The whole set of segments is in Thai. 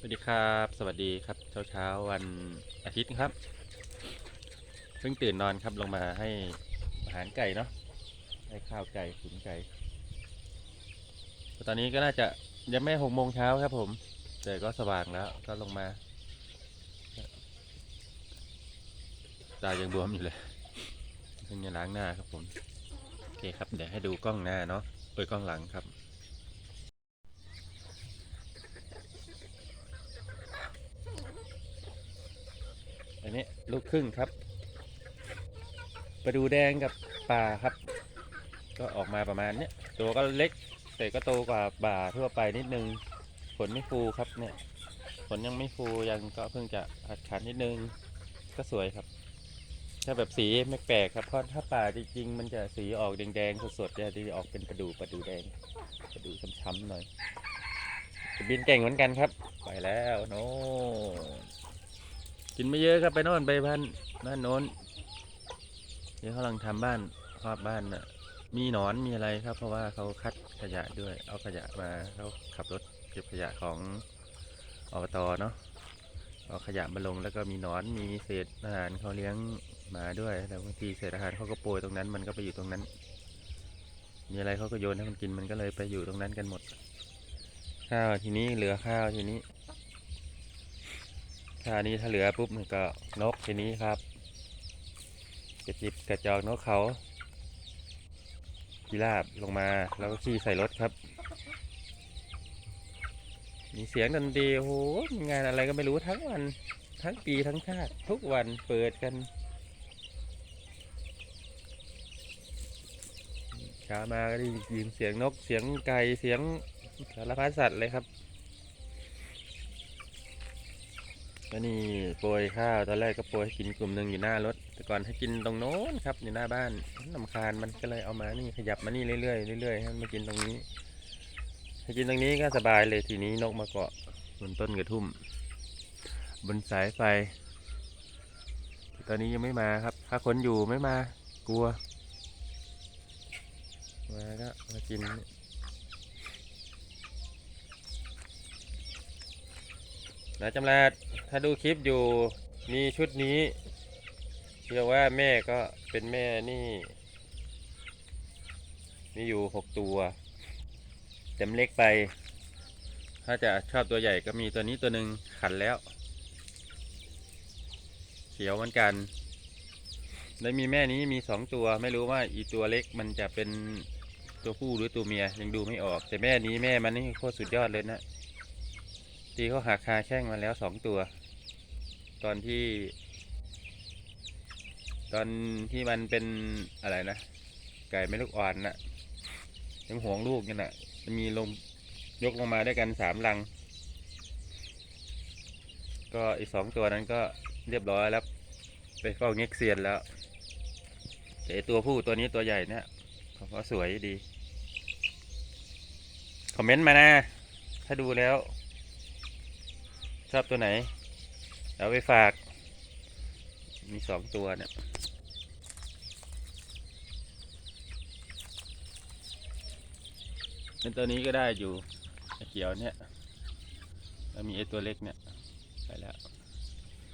สวัสดีครับ สวัสดีครับเช้าเช้าวันอาทิตย์ครับเพิ่งตื่นนอนครับลงมาให้อาหารไก่เนาะให้ข้าวไก่ขุนไก่ตอนนี้ก็น่าจะยังไม่หกโมงเช้าครับ ผมแต่ก็สว่างแล้ว ก็ลงมาตายังบวมอยู่เลยเพิ่งจะล้างหน้าครับผมโอเคครับเดี๋ยวให้ดูกล้องหน้าเนาะเอยกล้องหลังครับ อันนี้ลูกครึ่งครับปลาดูแดงกับปลาครับ ก็ออกมาประมาณเนี้ยตัวก็เล็ก แต่ก็โตกว่าบ่าทั่วไปนิดนึงขนไม่ฟูครับเนี่ยขนยังไม่ฟูยังก็เพิ่งจะหัดขันนิดนึงก็สวยครับ ถ้าแบบสีไม่แปลกครับเพราะถ้าป่าจริงๆมันจะสีออกแดงๆสดๆจะดีออกเป็นปลาดูปลาดูแดงปลาดูช้ำๆหน่อยบินเก่งเหมือนกันครับ ไปแล้วโน่ กินไม่เยอะครับไปโน่นไปบ้านบ้านโน้นเดี๋ยวเขากำลังทำบ้านครอบบ้านน่ะมีหนอนมีอะไรครับ เพราะว่าเขาคัดขยะด้วย เอาขยะมาเขาขับรถเก็บขยะของอบตเนาะเอาขยะมาลงแล้วก็มีหนอนมีเศษอาหารเขาเลี้ยงหมาด้วยแล้วบางทีเศษอาหารเขาก็โปรยตรงนั้นมันก็ไปอยู่ตรงนั้น มีอะไรเขาก็โยนให้มันกินมันก็เลยไปอยู่ตรงนั้นกันหมด ข้าวทีนี้เหลือข้าวทีนี้ ถ้านี้ถ้าเหลือปุ๊บมันก็นกทีนี้ครับกระจิบกระจอกนกเขากีราบลงมาแล้วก็ขี่ใส่รถครับ มีเสียงดนตรีโอ้โหมีงานอะไรก็ไม่รู้ทั้งวันทั้งปีทั้งชาติทุกวันเปิดกันเช้ามาก็ได้ยินเสียงนกเสียงไก่เสียงสารพัดสัตว์เลยครับ ก็นี่โปรยข้าวตอนแรกก็โปรยให้กินกลุ่มหนึ่งอยู่หน้ารถ แต่ก่อนให้กินตรงโน้นครับอยู่หน้าบ้านลำคาญมันก็เลยเอามานี่ขยับมานี่เรื่อยๆเรื่อยๆให้มากินตรงนี้ให้กินตรงนี้ก็สบายเลยทีนี้นกมาเกาะบนต้นกระทุ่ม บนสายไฟแต่ตอนนี้ยังไม่มาครับ ถ้าคนอยู่ไม่มา กลัว มาก็มากิน นะจำแรดถ้าดูคลิปอยู่มีชุดนี้เรียกว่าแม่ก็เป็นแม่นี่ มีอยู่หกตัวเต็มเล็กไป ถ้าจะชอบตัวใหญ่ก็มีตัวนี้ตัวหนึ่งขันแล้ว เขียวเหมือนกันแล้วมีแม่นี้มีสองตัวไม่รู้ว่าอีตัวเล็กมันจะเป็นตัวผู้หรือตัวเมียยังดูไม่ออก แต่แม่นี้แม่มันนี่โคตรสุดยอดเลยนะ ตีเขาหักคาแข้งมาแล้วสองตัว ตอนที่ ตอนที่มันเป็นอะไรนะ ไก่ไม่ลูกอ่อนน่ะยังห่วงลูกนี่น่ะมันมีลงยกลงมาด้วยกันสามลัง ก็อีกสองตัวนั้นก็เรียบร้อยแล้ว ไปเฝ้าเง็กเซียนแล้ว แต่อ้ตัวผู้ตัวนี้ตัวใหญ่เนี่ยเขาก็สวยดี คอมเมนต์มานะ ถ้าดูแล้ว ชอบตัวไหน เอาไปฝาก มีสองตัวเนี่ยเป็นตัวนี้ก็ได้อยู่ไอ้เขียวเนี่ยแล้วมีไอ้ตัวเล็กเนี่ยไปแล้ว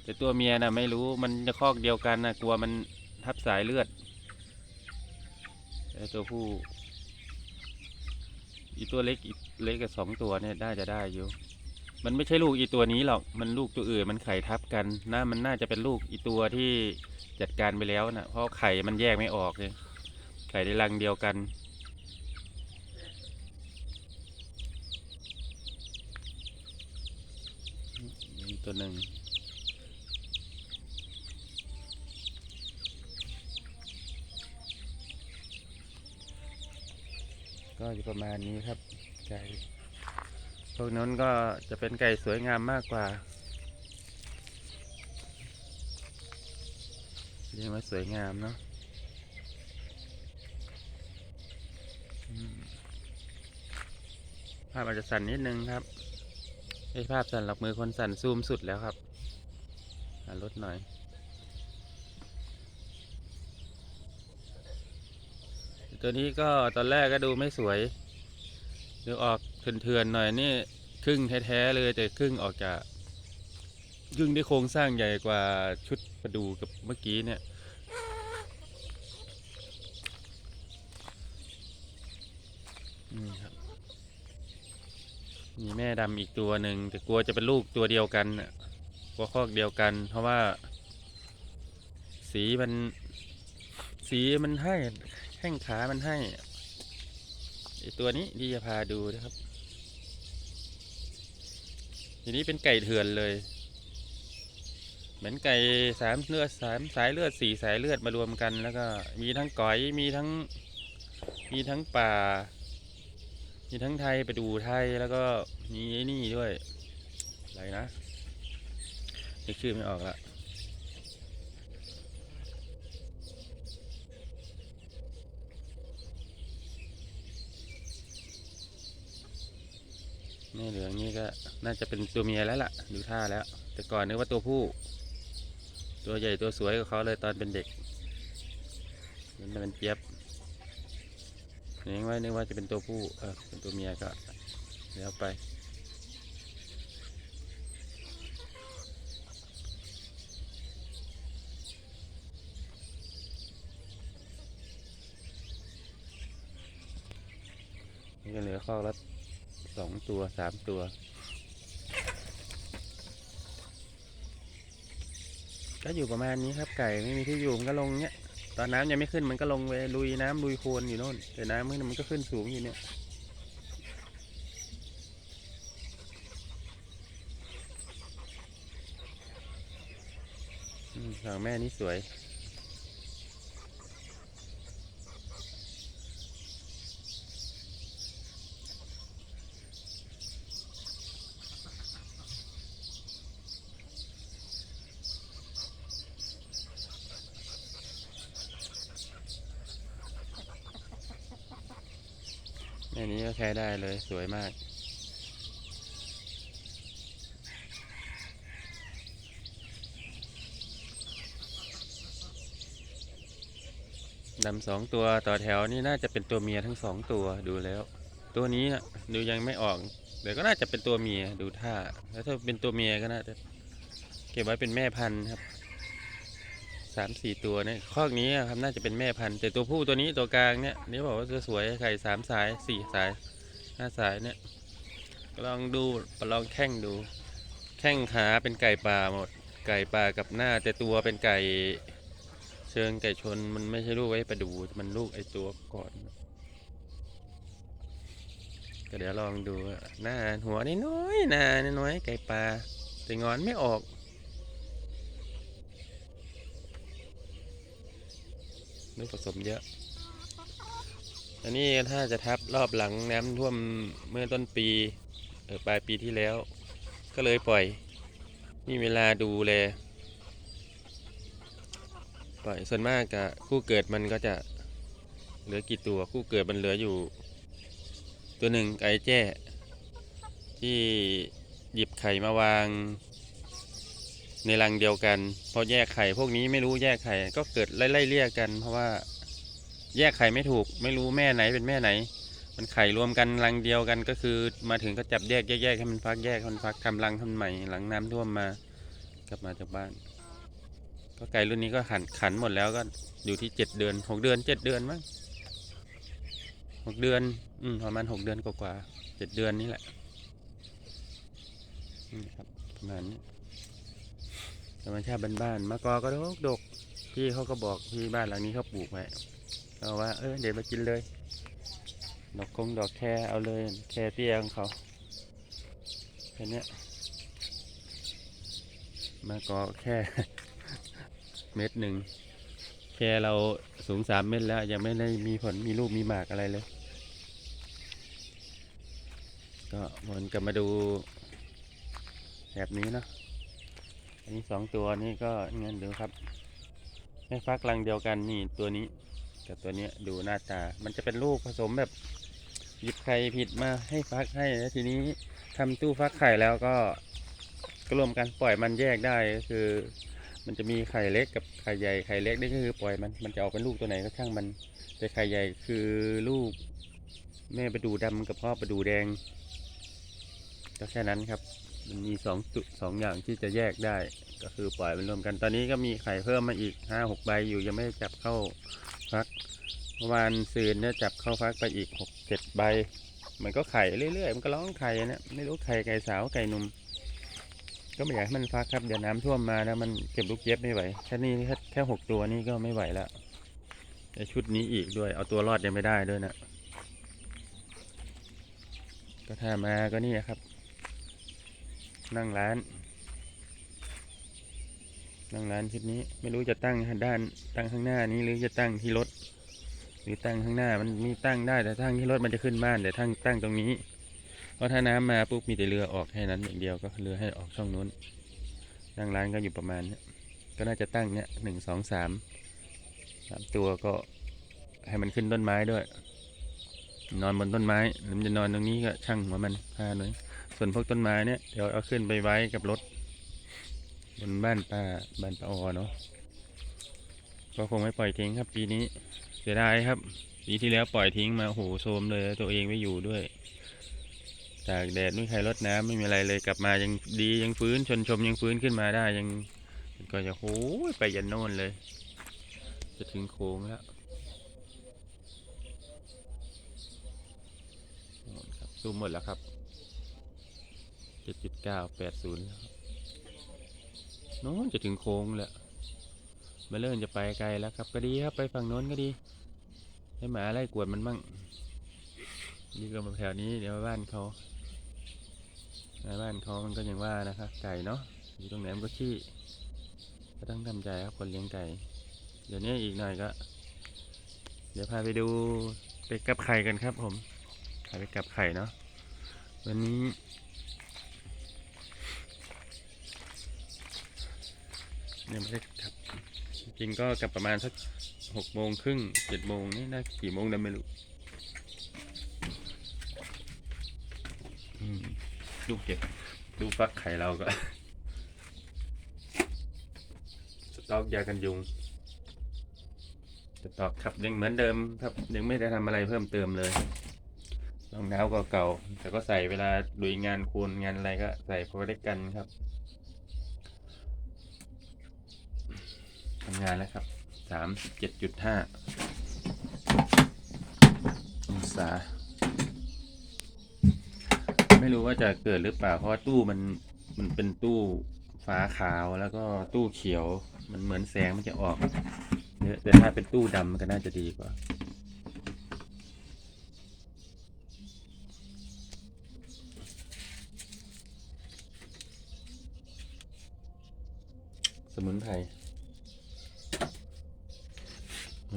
แต่ตัวเมียนะไม่รู้มันจะคอกเดียวกันนะกลัวมันทับสายเลือดไอ้ตัวผู้อีตัวเล็กอีเล็กกับสองตัวเนี่ยได้จะได้อยู่ มันไม่ใช่ลูกอีตัวนี้หรอก มันลูกตัวอื่นมันไข่ทับกันนะมันน่าจะเป็นลูกอีตัวที่จัดการไปแล้วนะเพราะไข่มันแยกไม่ออกเลยไข่ในรังเดียวกันนี่ตัวหนึ่งก็อยู่ประมาณนี้ครับไก่ พวกนั้นก็จะเป็นไก่สวยงามมากกว่าเรียกว่าสวยงามเนาะภาพอาจจะสั่นนิดนึงครับไอ้ภาพสั่นหลับมือคนสั่นซูมสุดแล้วครับลดหน่อยตัวนี้ก็ตอนแรกก็ดูไม่สวยดูออก เถื่อนๆหน่อยนี่ครึ่งแท้ๆเลยแต่ครึ่งออกจากครึ่งได้โครงสร้างใหญ่กว่าชุดประดูกับเมื่อกี้เนี่ย นี่ครับ มีแม่ดำอีกตัวหนึ่งแต่กลัวจะเป็นลูกตัวเดียวกันน่ะกลัวคอกเดียวกัน เพราะว่า สีมัน สีมันให้แข้งขามันให้ไอตัวนี้ที่จะพาดูนะครับ ทีนี้เป็นไก่เถื่อนเลย เหมือนไก่สามเลือดสามสายเลือดสี่สายเลือดมารวมกัน แล้วก็มีทั้งก๋อยมีทั้งมีทั้งป่า มีทั้งไทยไปดูไทยแล้วก็มีไอ้นี่ด้วยอะไรนะนึกชื่อไม่ออกละแม่เหลืองนี่ก็ น่าจะเป็นตัวเมียแล้วล่ะดูท่าแล้ว แต่ก่อนนึกว่าตัวผู้ ตัวใหญ่ตัวสวยกว่าเขาเลยตอนเป็นเด็กเหมันเป็นเจี๊ยบนึกว่านึกว่าจะเป็นตัวผู้เออเป็นตัวเมียก็แล้วไปนี่ก็เหลือข้อละสองตัวสามตัว ก็อยู่ประมาณนี้ครับไก่ไม่มีที่อยู่มันก็ลงเนี้ยตอนน้ำยังไม่ขึ้นมันก็ลงไปลุยน้ำลุยโคลนอยู่โน่นแต่น้ำขึ้นมันก็ขึ้นสูงอยู่เนี่ยอืมสองแม่นี่สวย แม่นี้ก็ใช้ได้เลยสวยมาก ดำสองตัวต่อแถวนี่น่าจะเป็นตัวเมียทั้งสองตัวดูแล้ว ตัวนี้นะดูยังไม่ออกเดี๋ยวก็น่าจะเป็นตัวเมียดูท่า แล้วถ้าเป็นตัวเมียก็น่าจะเก็บไว้เป็นแม่พันธุ์ครับ สามสี่ตัวเนี่ยคอกนี้ครับน่าจะเป็นแม่พันธุ์แต่ตัวผู้ตัวนี้ตัวกลางเนี่ยนี่บอกว่าสวยไข่สามสายสี่สายห้าสายเนี่ยลองดูลองแข้งดู แข้งขาเป็นไก่ป่าหมด ไก่ป่ากับหน้าแต่ตัวเป็นไก่เชิงไก่ชนมันไม่ใช่ลูกไว้ประดูมันลูกไอตัวก่อนก็เดี๋ยวลองดูหน้าหัวนี่น้อยหน้าน้อยไก่ปลาแต่งอนไม่ออก ลูกผสมเยอะ อันนี้ถ้าจะทับรอบหลังน้ำท่วมเมื่อต้นปีเออปลายปีที่แล้ว ก็เลยปล่อย มีเวลาดูแลปล่อยส่วนมากอะคู่เกิดมันก็จะเหลือกี่ตัวคู่เกิดมันเหลืออยู่ ตัวหนึ่งไก่แจ้ ที่หยิบไข่มาวาง ในรังเดียวกัน พอแยกไข่พวกนี้ไม่รู้แยกไข่ก็เกิดไล่ๆเรียกกัน เพราะว่าแยกไข่ไม่ถูก ไม่รู้แม่ไหนเป็นแม่ไหน มันไข่รวมกันรังเดียวกันก็คือ มาถึงก็จับแยกแยกให้มันฟักแยกมันฟักทำรังทำใหม่หลังน้ำท่วมมากลับมาจากบ้าน ก็ไก่รุ่นนี้ก็ขันขันหมดแล้วก็อยู่ที่เจ็ดเดือนหกเดือนเจ็ดเดือนมั้งหกเดือน อืมประมาณหกเดือนกว่าๆเจ็ดเดือนนี่แหละนี่ครับประมาณนี้ ธรรมชาติบ้านๆมะกอก็ดกดกพี่เขาก็บอกพี่บ้านหลังนี้เขาปลูกไว้เอาว่าเออเดี๋ยวมากินเลยดอกคงดอกแคเอาเลยแครเตี้ยของเขาแค่เนี้ยมะกอแค่ เม็ดหนึ่งแค่เราสูงสามเม็ดแล้ว ยังไม่ได้มีผลมีลูกมีหมากอะไรเลย ก็วนกลับมาดูแบบนี้เนาะ อันนี้สองตัวนี้ก็เงินดูครับให้ฟักรังเดียวกันนี่ตัวนี้กับตัวนี้ดูหน้าตา มันจะเป็นลูกผสมแบบหยิบไข่ผิดมาให้ฟักให้แล้วทีนี้ทำตู้ฟักไข่แล้วก็ก็รวมกันปล่อยมันแยกได้ก็คือ มันจะมีไข่เล็กกับไข่ใหญ่ไข่เล็กนี่ก็คือปล่อยมันมันจะออกเป็นลูกตัวไหนก็ช่างมันแต่ไข่ใหญ่คือลูก แม่ประดูดำกับพ่อประดูแดงก็แค่นั้นครับ มันมีสองจุดสองอย่างที่จะแยกได้ ก็คือปล่อยมันรวมกัน ตอนนี้ก็มีไข่เพิ่มมาอีกห้าหกใบอยู่ยังไม่ได้จับเข้าฟักเมื่อวานซืนเนี่ยจับเข้าฟักไปอีกหกเจ็ดใบ มันก็ไข่เรื่อยๆ มันก็ร้องไข่นะไม่รู้ไข่ไก่สาวไก่หนุ่มก็ไม่อยากให้มันฟักครับเดี๋ยวน้ำท่วมมาแล้วมันเก็บลูกเย็บไม่ไหวแค่นี้แค่แค่หกตัวนี่ก็ไม่ไหวแล้วชุดนี้อีกด้วย เอาตัวรอดยังไม่ได้ด้วยนะก็ถ้ามาก็นี่ครับ นั่งร้าน นั่งร้านชุดนี้ไม่รู้จะตั้งด้านตั้งข้างหน้านี้หรือจะตั้งที่รถ หรือตั้งข้างหน้ามันมีตั้งได้แต่ตั้งที่รถมันจะขึ้นบ้านแต่ตั้งตั้งตรงนี้เพราะถ้าน้ำมาปุ๊บมีแต่เรือออกแค่นั้นอย่างเดียวก็เรือให้ออกช่องนู้นนั่งร้านก็อยู่ประมาณนี้ก็น่าจะตั้งเนี้ยหนึ่งสองสามสามตัวก็ให้มันขึ้นต้นไม้ด้วย นอนบนต้นไม้หรือมันจะนอนตรงนี้ก็ช่างหัวมันพาหน่อย ส่วนพวกต้นไม้เนี่ยเดี๋ยวเอาขึ้นไปไว้กับรถ บนบ้านป้าบ้านป้าออเนาะก็คงไม่ปล่อยทิ้งครับปีนี้เสียดายครับปีที่แล้วปล่อยทิ้งมาโหโซมเลยตัวเองไม่อยู่ด้วยตากแดดไม่ใครรดน้ำไม่มีอะไรเลยกลับมายังดียังฟื้นชนชมยังฟื้นขึ้นมาได้ยังก็จะโอ้ยไปยันโน่นเลย จะถึงโค้งแล้วซูมหมดแล้วครับ เจ็ดจุดเก้าแปดศูนย์โน้นจะถึงโค้งแล้วมาเริ่มจะไปไกลแล้วครับก็ดีครับไปฝั่งโน้นก็ดี ให้หมาไล่กวดมันมั่งนี่ก็มาแถวนี้เดี๋ยวบ้านเขาในบ้านเขามันก็อย่างว่านะครับไก่เนาะอยู่ตรงไหนมันก็ขี้ก็ต้องทำใจครับคนเลี้ยงไก่ เดี๋ยวนี้อีกหน่อยก็ เดี๋ยวพาไปดูไปกับไข่กันครับ ผมพาไปกับไข่เนาะวันนี้ ยังไม่ได้กลับ จริงก็กลับประมาณสักหกโมงครึ่งเจ็ดโมงนี่น่ากี่โมงนะไม่รู้ลูกเก็บลูกฟักไข่เราก็สต็อกยากันยุงสต็อกครับยังเหมือนเดิมครับยังไม่ได้ทำอะไรเพิ่มเติมเลยรองเท้าก็เก่าแต่ก็ใส่เวลาลุยงานคูณงานอะไรก็ใส่พอได้กันครับ ทำงานแล้วครับสามสิบเจ็ดจุดห้าองศา ไม่รู้ว่าจะเกิดหรือเปล่า เพราะว่าตู้มันมันเป็นตู้ฟ้าขาวแล้วก็ตู้เขียว มันเหมือนแสงมันจะออกเยอะแต่ถ้าเป็นตู้ดำมันก็น่าจะดีกว่าสมุนไพรบ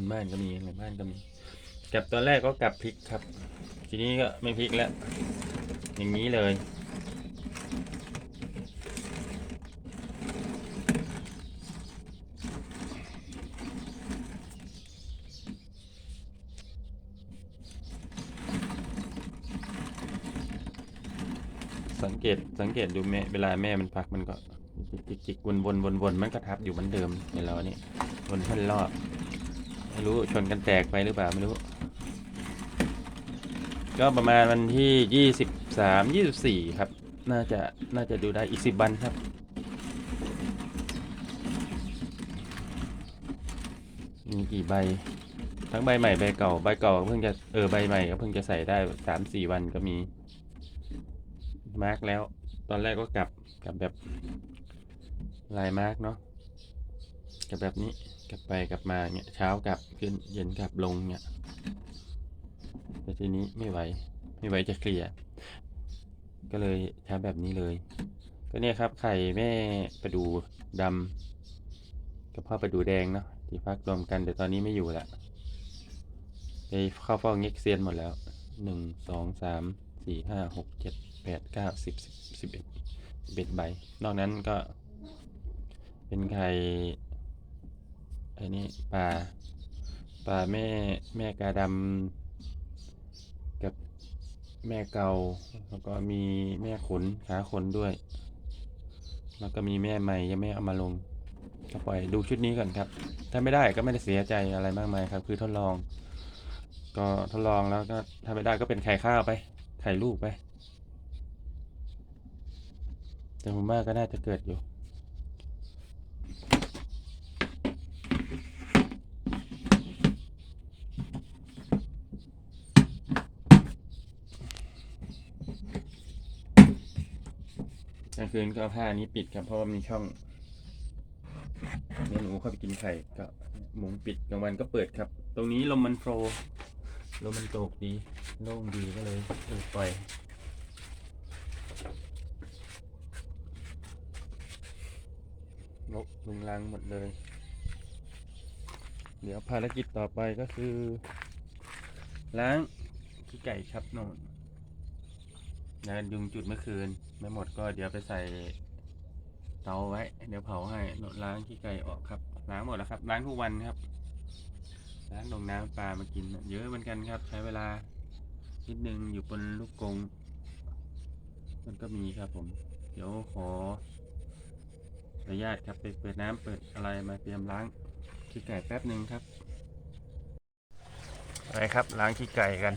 นบ้านก็มีในบ้านก็มีกับตอนแรกก็กลับพริกครับ ทีนี้ก็ไม่พลิกแล้ว อย่างนี้เลย สังเกตสังเกตดูแม่เวลาแม่มันพักมันก็จิกจิกวนวนวนวนมันก็ทับอยู่เหมือนเดิมเห็นแล้วนี่วนพันรอบ ไม่รู้ชนกันแตกไปหรือเปล่าไม่รู้ ก็ประมาณวันที่ยี่สิบสามยี่สิบสี่ครับ น่าจะน่าจะดูได้อีกสิบวันครับ มีกี่ใบ ทั้งใบใหม่ใบเก่าใบเก่าเพิ่งจะเออใบใหม่ก็เพิ่งจะใส่ได้สามสี่วันก็มี มาร์กแล้ว ตอนแรกก็กลับกลับแบบลายมาร์กเนาะ กับแบบนี้กลับไปกลับมาเงี้ยเช้ากลับขึ้นเย็นกลับลงเงี้ยแต่ทีนี้ไม่ไหวไม่ไหวจะเคลียร์ก็เลยใช้แบบนี้เลย ก็เนี่ยครับไข่แม่ประดูดำกับพ่อประดูแดงเนาะที่ฟักรวมกันแต่ตอนนี้ไม่อยู่ละไปเข้าเฝ้าเง็กเซียนหมดแล้วหนึ่งสองสามสี่ห้าหกเจ็ดแปดเก้าสิบสิบสิบเอ็ดสิบเอ็ดใบ นอกนั้นก็เป็นไข่ ไอ้นี่ปลาปลาแม่แม่กาดำกับแม่เกาแล้วก็มีแม่ขนขาขนด้วย แล้วก็มีแม่ใหม่ยังไม่เอามาลงก็ปล่อยดูชุดนี้ก่อนครับ ถ้าไม่ได้ก็ไม่ได้เสียใจอะไรมากมายครับ คือทดลอง ก็ทดลองแล้วก็ถ้าไม่ได้ก็เป็นไข่ข้าวไป ไข่ลูกไป แต่ผมว่าก็น่าจะเกิดอยู่างคืนก็เอาผ้านี้ปิดครับเพราะว่ามีช่องแม่หนูเข้าไปกินไข่ก็มุ้งปิดกลางวันก็เปิดครับ ตรงนี้ลมมันโฟลว์ลมมันโตกดีโล่งดีก็เลยเออปล่อยนกลุงลังหมดเลย เดี๋ยวภารกิจต่อไปก็คือ ล้างขี้ไก่ครับโน่น งานยุงจุดเมื่อคืน ไม่หมดก็เดี๋ยวไปใส่เตาไว้ เดี๋ยวเผาให้น่นล้างขี้ไก่ออกครับล้างหมดแล้วครับล้างทุกวันครับล้างลงน้ำปลามากิน เยอะเหมือนกันครับ ใช้เวลานิดนึงอยู่บนลูกกรงมันก็มีครับผม เดี๋ยวขอขออนุญาตครับไปเปิดน้ำเปิดอะไรมาเตรียมล้างขี้ไก่แป๊บหนึ่งครับไปครับล้างขี้ไก่กัน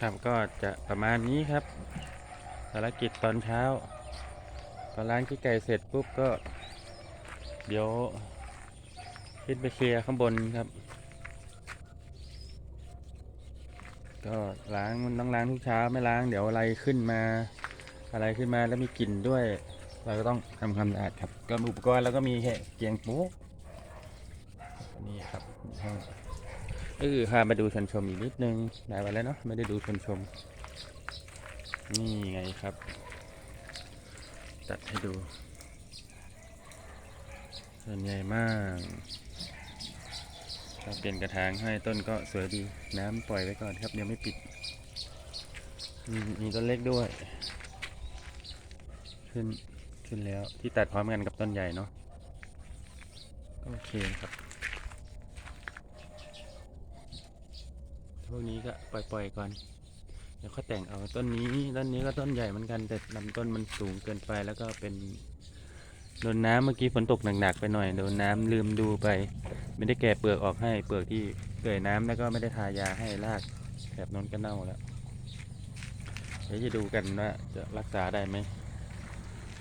ครับก็จะประมาณนี้ครับภารกิจตอนเช้าพอล้างขี้ไก่เสร็จปุ๊บก็ เดี๋ยวขึ้นไปเคลียร์ข้างบนครับ ก็ล้างมันต้องล้างทุกเช้าไม่ล้างเดี๋ยวอะไรขึ้นมาอะไรขึ้นมาแล้วมีกลิ่นด้วย เราก็ต้องทำความสะอาดครับ ก็อุปกรณ์เราก็มีแค่เกียงปุ๊กนี่ครับห้อง เออพามาดูชนชมอีกนิดนึงได้ไปแล้วเนาะไม่ได้ดูชนชม นี่ไงครับ ตัดให้ดูส่วนใหญ่มากเราเปลี่ยนกระถางให้ต้นก็สวยดี น้ำปล่อยไว้ก่อนครับยังไม่ปิดมมีต้นเล็กด้วย ขึ้นขึ้นแล้วที่ตัดพร้อมกันกับต้นใหญ่เนาะโอเคครับ พวกนี้ก็ปล่อยๆก่อน เดี๋ยวเขาแต่งเอาต้นนี้ต้นนี้ก็ต้นใหญ่เหมือนกันแต่ลำต้นมันสูงเกินไปแล้วก็เป็นโดนน้ำเมื่อกี้ฝนตกหนักๆไปหน่อยโดนน้ำลืมดูไป ไม่ได้แกะเปลือกออกให้เปลือกที่เกิดน้ำแล้วก็ไม่ได้ทายาให้รากแถบน้นก็เน่าแล้วเดี๋ยวจะดูกันว่าจะรักษาได้ไหม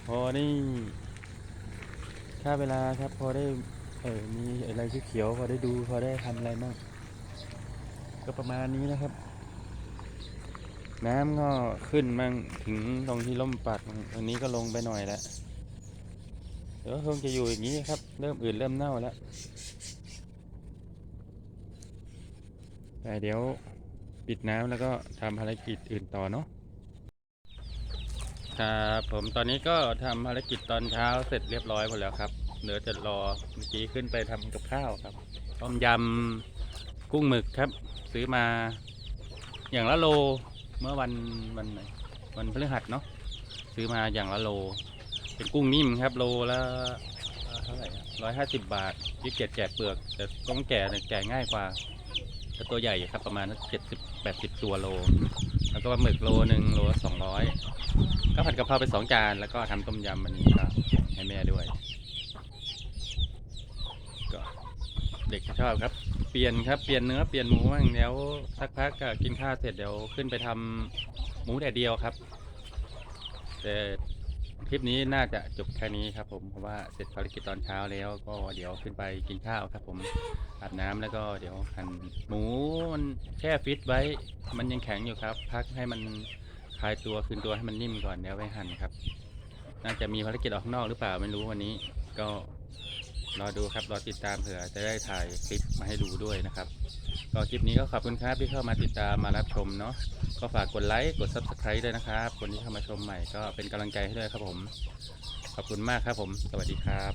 พอนี่ค่าเวลาครับพอได้เออมีอะไรที่เขียวพอได้ดูพอได้ทำอะไรบ้าง ก็ประมาณนี้นะครับ น้ำก็ขึ้นมั่งถึงตรงที่ล่มปัดตรงนี้ก็ลงไปหน่อยแล้วเดี๋ยวคงจะอยู่อย่างนี้ครับ เริ่มอื่นเริ่มเน่าแล้วแต่เดี๋ยวปิดน้ำแล้วก็ทำภารกิจอื่นต่อเนาะครับผมตอนนี้ก็ทำภารกิจตอนเช้าเสร็จเรียบร้อยหมดแล้วครับเหลือจะรอเมื่อกี้ขึ้นไปทำกับข้าวครับ ต้มยำกุ้งหมึกครับ ซื้อมาอย่างละโลเมื่อวันวันไหนวันพฤหัสเนาะซื้อมาอย่างละโล เป็นกุ้งนิ่มครับโลละเท่าไหร่ร้อยห้าสิบบาทยี่เกียแกะเปลือก แต่ต้องแกะเนี่ยแกะง่ายกว่าแต่ตัวใหญ่ครับประมาณเจ็ดสิบแปดสิบตัวโล แล้วก็ปลาหมึกโลหนึ่งโลสองร้อยก็ผัดกะเพราไปสองจานแล้วก็ทำต้มยำวันนี้ก็ให้แม่ด้วย ก็เด็กชอบครับ เปลี่ยนครับเปลี่ยนเนื้อเปลี่ยนหมูบ้างเดี๋ยวสักพักก็กินข้าวเสร็จเดี๋ยวขึ้นไปทำหมูแดดเดียวครับ แต่คลิปนี้น่าจะจบแค่นี้ครับ ผมเพราะว่าเสร็จภารกิจตอนเช้าแล้ว ก็เดี๋ยวขึ้นไปกินข้าวครับ ผมอาบน้ำแล้วก็เดี๋ยวหั่นหมูมันแช่ฟิตไว้ มันยังแข็งอยู่ครับ พักให้มันคลายตัวคืนตัวให้มันนิ่มก่อนเดี๋ยวไปหั่นครับ น่าจะมีภารกิจออกข้างนอกหรือเปล่าไม่รู้วันนี้ ก็ รอดูครับ รอติดตามเผื่อจะได้ถ่ายคลิปมาให้ดูด้วยนะครับก็คลิปนี้ก็ขอบคุณครับที่เข้ามาติดตามมารับชมเนาะก็ฝากกดไลค์กด subscribe ด้วยนะครับคนที่เข้ามาชมใหม่ก็เป็นกำลังใจให้ด้วยครับผม ขอบคุณมากครับผม สวัสดีครับ